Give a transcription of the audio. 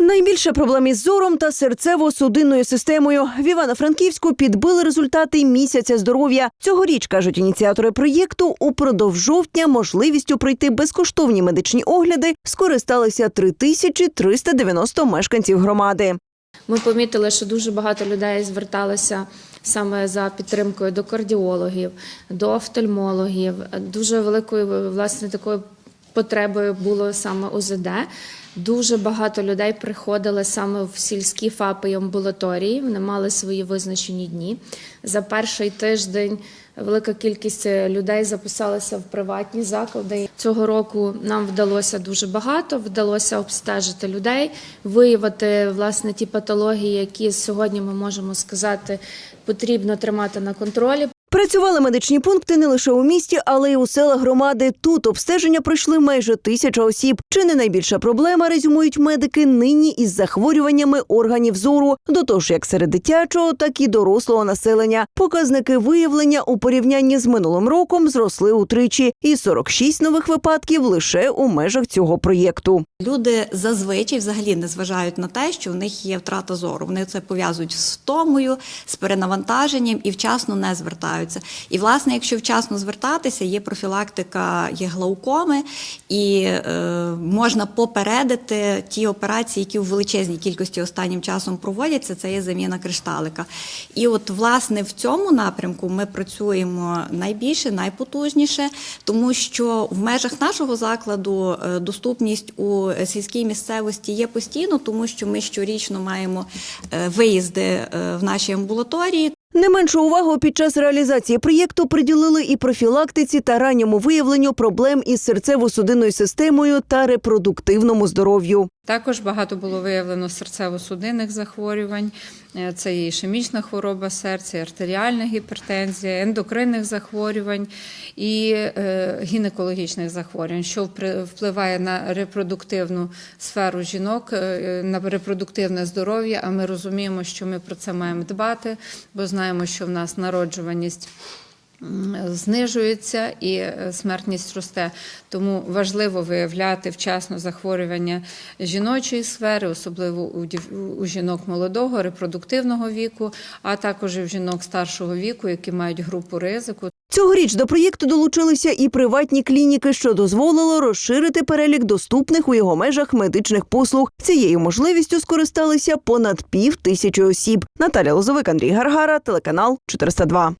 Найбільше проблем із зором та серцево-судинною системою в Івано-Франківську підбили результати місяця здоров'я. Цьогоріч кажуть ініціатори проєкту. Упродовж жовтня можливістю пройти безкоштовні медичні огляди скористалися 3390 мешканців громади. Ми помітили, що дуже багато людей зверталося саме за підтримкою до кардіологів, до офтальмологів. Дуже великою власне такою потребою було саме УЗД. Дуже багато людей приходили саме в сільські ФАПи і амбулаторії. Вони мали свої визначені дні. За перший тиждень велика кількість людей записалася в приватні заклади. Цього року нам вдалося дуже багато. Вдалося обстежити людей, виявити власне ті патології, які сьогодні ми можемо сказати потрібно тримати на контролі. Працювали медичні пункти не лише у місті, але й у селах громади. Тут обстеження пройшли майже тисяча осіб. Чи не найбільша проблема, резюмують медики, нині із захворюваннями органів зору, до того ж як серед дитячого, так і дорослого населення. Показники виявлення у порівнянні з минулим роком зросли утричі, і 46 нових випадків лише у межах цього проєкту. Люди зазвичай взагалі не зважають на те, що в них є втрата зору. Вони це пов'язують з втомою, з перенавантаженням і вчасно не звертаються. І, власне, якщо вчасно звертатися, є профілактика є глаукоми, і е, можна попередити ті операції, які в величезній кількості останнім часом проводяться. Це є заміна кришталика. І от, власне, в цьому напрямку ми працюємо найбільше, найпотужніше, тому що в межах нашого закладу е, доступність у сільській місцевості є постійно, тому що ми щорічно маємо е, виїзди е, в наші амбулаторії. Не меншу увагу під час реалізації проєкту приділили і профілактиці та ранньому виявленню проблем із серцево-судинною системою та репродуктивному здоров'ю. Також багато було виявлено серцево-судинних захворювань. Е, Це і ішемічна хвороба серця, і артеріальна гіпертензія, ендокринних захворювань і е, гінекологічних захворювань, що впливає на репродуктивну сферу жінок, е, на репродуктивне здоров'я. А ми розуміємо, що ми про це маємо дбати, бо знаємо, що в нас народжуваність знижується і е, смертність росте. Тому важливо виявляти вчасно захворювання жіночої сфери, особливо у, жінок молодого, репродуктивного віку, а також і в жінок старшого віку, які мають групу ризику. Цьогоріч до проєкту долучилися і приватні клініки, що дозволило розширити перелік доступних у його межах медичних послуг. Цією можливістю скористалися понад пів тисячі осіб. Наталя Лозовик, Андрій Гаргара, телеканал 402.